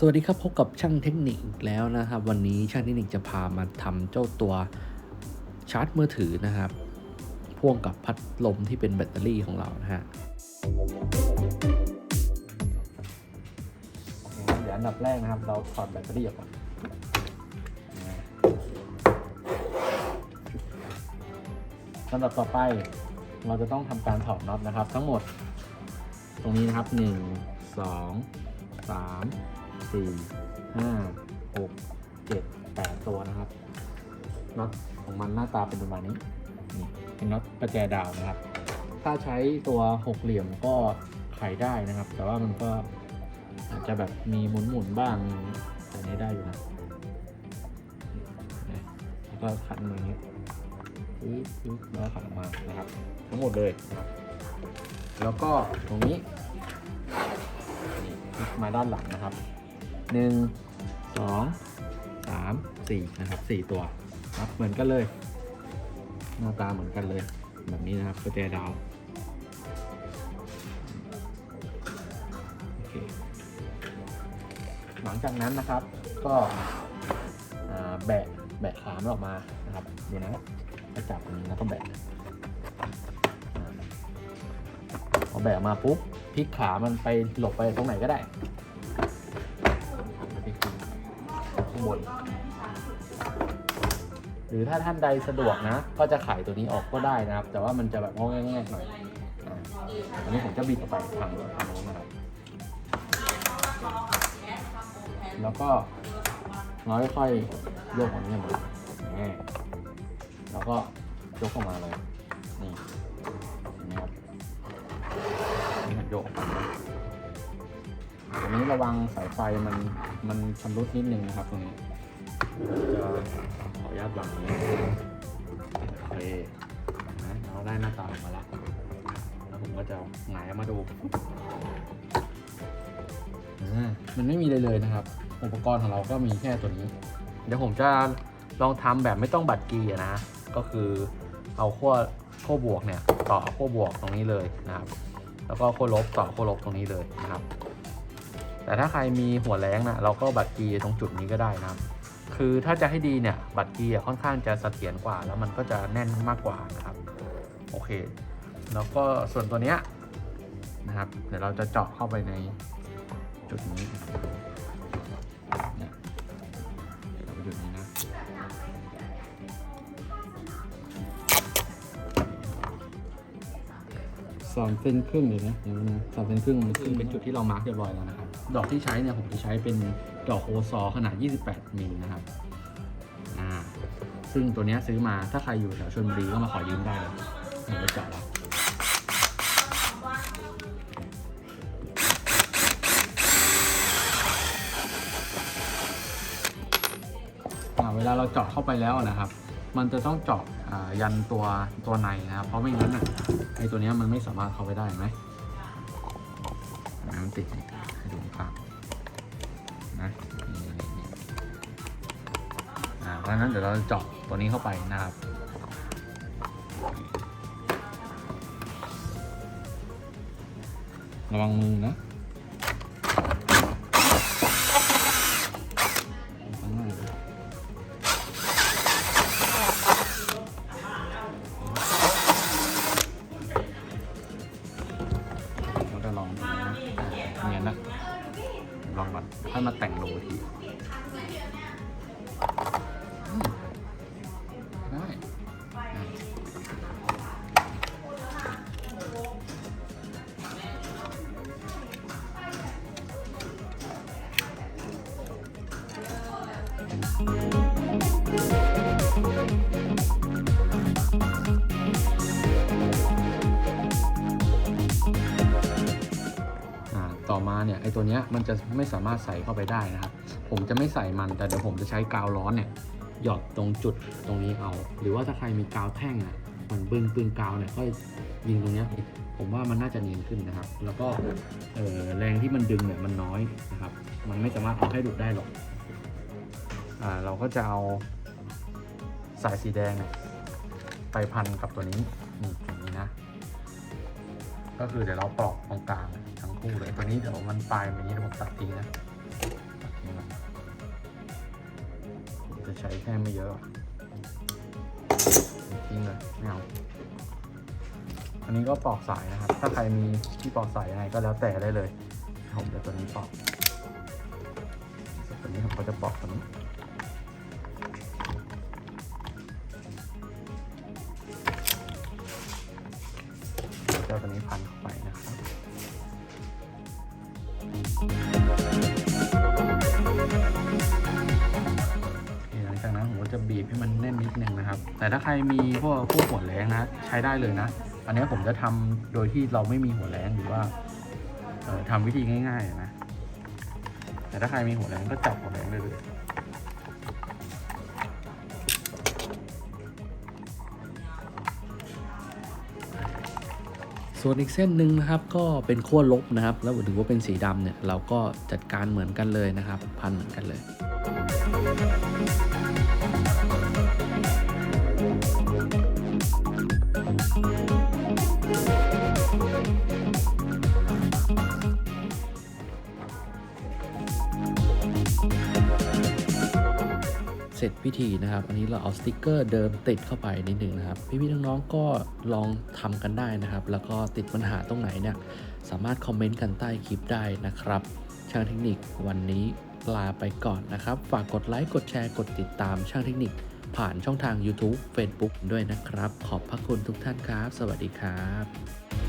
สวัสดีครับพบกับช่างเทคนิคอีกแล้วนะครับ วันนี้ช่างเทคนิคจะพามาทำเจ้าตัวชาร์จมือถือนะครับพ่วงกับพัดลมที่เป็นแบตเตอรี่ของเรานะฮะเดี๋ยวอันดับแรกนะครับ เราถอดแบตเตอรี่ออกก่อนลำดับต่อไปเราจะต้องทำการถอดน็อตนะครับ ทั้งหมด ตรงนี้นะครับ 1 2 3 4 5 6 7 8ตัวนะครับน็อตของมันหน้าตาเป็นประมาณนี้นี่เป็นน็อตประแจดาวนะครับ ถ้าใช้ตัวหกเหลี่ยมก็ไขได้นะครับ แต่ว่ามันก็อาจจะแบบมีหมุนๆบ้างแต่นี้ได้อยู่นะแล้วก็ขันมาอย่างนี้ปึ๊บปึ๊บแล้วขันออกมานะครับ ทั้งหมดเลยนะครับ แล้วก็ตรงนี้นี่มาด้านหลังนะครับ หนึ่งสองสามสี่นะครับสี่ตัวครับเหมือนกันเลย หน้าตาเหมือนกันเลย แบบนี้นะครับกระแจดาวหลังจากนั้นนะครับก็แบะแบะขามออกมานะครับดูนะถ้าจับตรงนี้แล้วก็แบะพอแบะออกมาปุ๊บพลิกขามันไปหลบไปตรงไหนก็ได้ ข้างบน หรือถ้าท่านใดสะดวกนะ ก็จะขายตัวนี้ออกก็ได้นะครับ แต่ว่ามันจะแบบงอแงๆหน่อยอันนี้ผมจะบิดออกไปทางทางโน้นนะครับแล้วก็น้อยค่อยๆโยกของนี้มาแล้วก็ยกออกมาเลย นี่นไหมครับนี่มันโยกออกมา ตรงนี้ระวังสายไฟมันมันชำรุดนิดนึงนะครับตรงนี้จะขออนุญาตวางอย่างนี้โอเคนะเราได้หน้าตาออกมาแล้วแล้วผมก็จะหงายมาดูมันไม่มีเลยเลยนะครับ อุปกรณ์ของเราก็มีแค่ตัวนี้ เดี๋ยวผมจะลองทำแบบไม่ต้องบัตรกีนะก็คือเอาขั้วขั้วบวกเนี่ยต่อขั้วบวกตรงนี้เลยนะครับ แล้วก็ขั้วลบต่อขั้วลบตรงนี้เลยนะครับ แต่ถ้าใครมีหัวแรงนะเราก็บัตรกีตรงจุดนี้ก็ได้นะครับคือถ้าจะให้ดีเนี่ยบัตรกีค่อนข้างจะเสถียรกว่า แล้วมันก็จะแน่นมากกว่านะครับโอเค แล้วก็ส่วนตัวเนี้ยนะครับ เดี๋ยวเราจะเจาะเข้าไปในจุดนี้ สามเซนครึ่งเลยนะเดี๋ยวนะสามเซนครึ่งมันซึ่งเป็นจุดที่เรามาร์กเรียบร้อยแล้วนะครับ ดอกที่ใช้เนี่ยผมจะใช้เป็นดอกโอซอขนาด 28มิลนะครับอ่าซึ่งตัวนี้ซื้อมาถ้าใครอยู่แถวชลบุรีก็มาขอยืมได้เลยผมไปจาะแล้วเวลาเราเจาะเข้าไปแล้วนะครับ มันจะต้องเจาะยันตัวตัวในนะครับ เพราะไม่งั้นอะไอตัวนี้มันไม่สามารถเข้าไปได้ไหมน้ำติดให้ดูข้างนะนี่นี่นี่อ่าเพราะนั้นเดี๋ยวเราเจาะตัวนี้เข้าไปนะครับระวังมือนะ เนียนะลองก่อนค่อยมาแต่งรูทีอืมได้อะ มาเนี่ยไอตัวเนี้ยมันจะไม่สามารถใส่เข้าไปได้นะครับ ผมจะไม่ใส่มันแต่เดี๋ยวผมจะใช้กาวร้อนเนี่ยหยอดตรงจุดตรงนี้เอา หรือว่าถ้าใครมีกาวแท่งอะมันปืนปืนกาวเนี่ยก็ยิงตรงเนี้ยผมว่ามันน่าจะเนียนขึ้นนะครับ แล้วก็เออแรงที่มันดึงเนี่ยมันน้อยนะครับ มันไม่สามารถเอาให้ดูดได้หรอกอ่าเราก็จะเอาสายสีแดงเนี่ยไปพันกับตัวนี้นี่ตรงนี้นะ ก็คือเดี๋ยวเราปลอกตรงกลางทั้งคู่เลยตัวนี้เดี๋ยวมันปลายแบบนี้เราตัดทิ้งนะตัดทิ้งมันจะใช้แค่ไม่เยอะทิ้งเลยไม่เอาอันนี้ก็ปลอกสายนะครับ ถ้าใครมีที่ปลอกสายอะไรก็แล้วแต่ได้เลยผมจะตัวนี้ปลอกตัวนี้ผมก็จะปลอกตัวนี้ ให้มันแน่นนิดนึงนะครับ แต่ถ้าใครมีพวกพวกหัวแรงนะ ใช้ได้เลยนะ อันนี้ผมจะทำโดยที่เราไม่มีหัวแรงหรือว่าเอ่อทำวิธีง่ายๆนะ แต่ถ้าใครมีหัวแรงก็จับหัวแรงได้เลยส่วนอีกเส้นหนึ่งนะครับก็เป็นขั้วลบนะครับ แล้วถือว่าเป็นสีดำเนี่ยเราก็จัดการเหมือนกันเลยนะครับ พันเหมือนกันเลย พิธีนะครับ อันนี้เราเอาสติกเกอร์เดิมติดเข้าไปนิดหนึ่งนะครับ พี่ๆน้องๆก็ลองทำกันได้นะครับ แล้วก็ติดปัญหาตรงไหนเนี่ยสามารถคอมเมนต์กันใต้คลิปได้นะครับช่างเทคนิควันนี้ลาไปก่อนนะครับ ฝากกดไลค์กดแชร์กดติดตามช่างเทคนิค ผ่านช่องทาง YouTube Facebook ด้วยนะครับ ขอบพระคุณทุกท่านครับ สวัสดีครับ